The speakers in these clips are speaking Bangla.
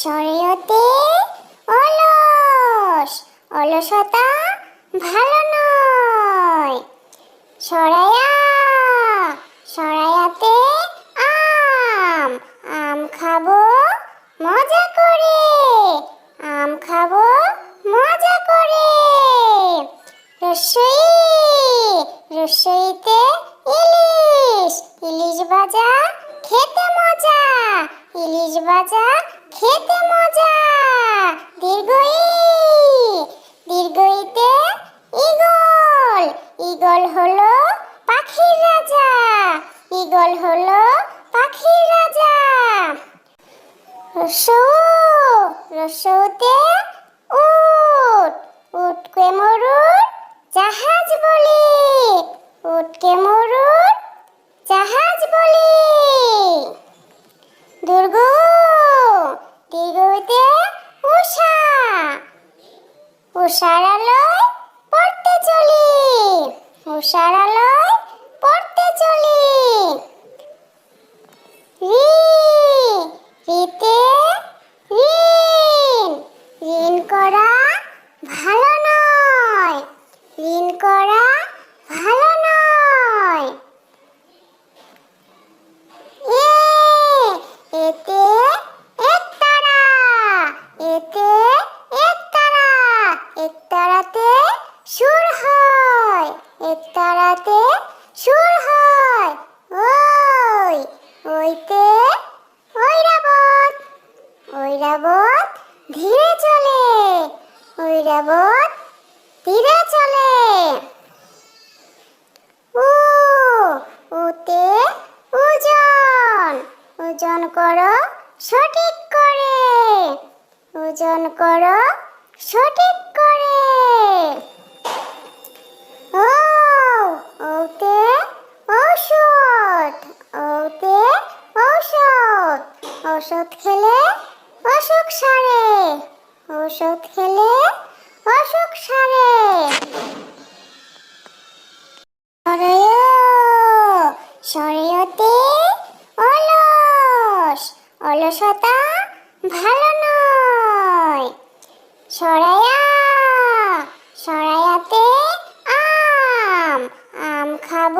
সরয়তে অলস অলসতা সরায়া সরায়াতে আম আম খাব মজা করে আম খাব মজা করে রসই রসইতে ইলিশ। ইলিশ ভাজা খেতে মজা। ইলিশ ভাজা খেতে মজা। দীর্ঘই দীর্ঘইতে ঈগল। ঈগল হলো পাখির রাজা। ঈগল হলো পাখির রাজা। রসৌ, রসৌতে উট। উটকে মরুর জাহাজ উটকে মরুর জাহাজ বলে। দুর্গ দীর্ঘতে উষা উষার আলোয় পড়তে চলি উষার আলোয় পড়তে চলি। ওইতে ঐরাবত ঐরাবত ধীরে চলে ঐরাবত ধীরে চলে। উ, উতে ওজন ওজন করো সঠিক করে ওজন করো সঠিক করে ও ওতে ঔষধ ওতে ঔষধ ঔষধ খেলে অসুখ সারে খেলে অসুখ সারে। সরয় সরয়তে অলস। অলসতা ভালো নয়। সরায়া সরায়াতে আম আম খাব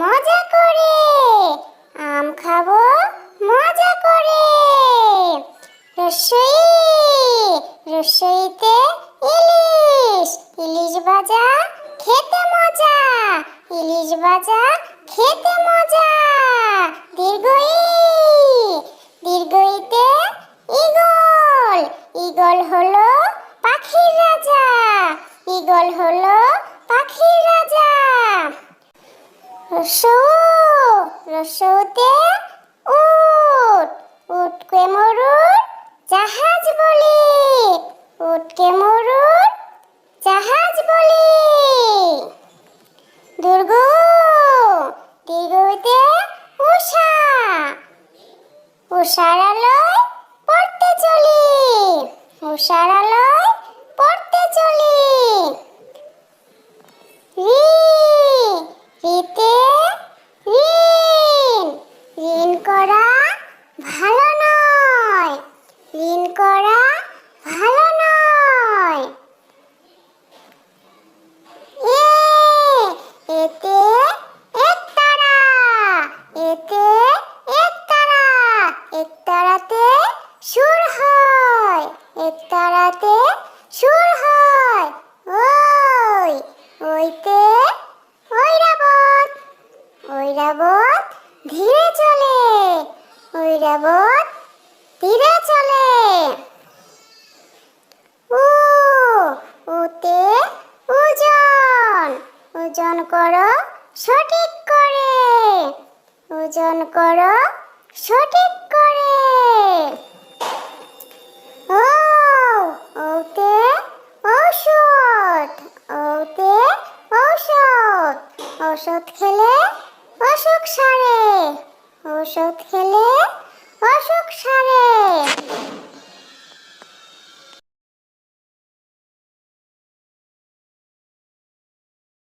মজা করে আম খাব মজা করে রসই রসইতে ইলিশ। ইলিশ ভাজা খেতে মজা। ইলিশ ভাজা খেতে মজা। দীর্ঘই দীর্ঘইতে ঈগল। ঈগল হলো পাখির রাজা। ঈগল হলো পাখির রাজা। রসৌ, রসৌতে উট। জাহাজ বলে উটকে মরুর জাহাজ বলে। দুর্গ দীর্ঘতে উষা উষার আলোয় পড়তে চলি। উষার আলোয় পড়তে চলি। জগৎ তীরে চলে। ও উতে ওজন ওজন করো, সঠিক করে। ওজন করো, সঠিক করে। ও ওতে ঔষধ। ওতে ঔষধ। ঔষধ খেলে অসুখ সারে। ঔষধ খেলে অশোক সারের